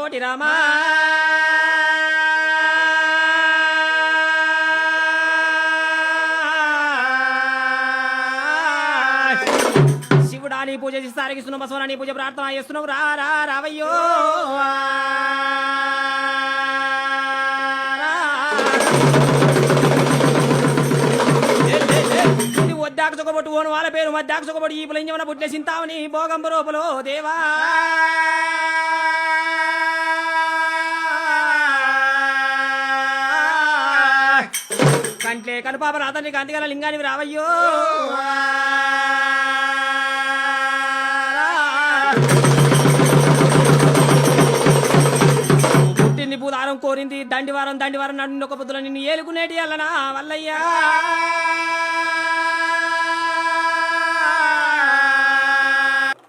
కోటి రామా శివుడాని పూజ చేస్తారకి సున్న బసవన పూజ ప్రార్థన చేస్తున్నావు రా రా రావయ్యో. వాళ్ళ పేరు మద్దాకు చొక్కబొట్టు ఈ పులింజమన పుట్టిన చింతామని భోగంబ రూపలో దేవా. అంటే కనుపాప రాతండి కంటిగల లింగానికి రావయ్యో. పుట్టింది భూదారం కోరింది దండివారం దండివారం నన్ను ఒక పొద్దుల నిన్ను ఏలుకునేటి అల్లనా వల్లయ్యా.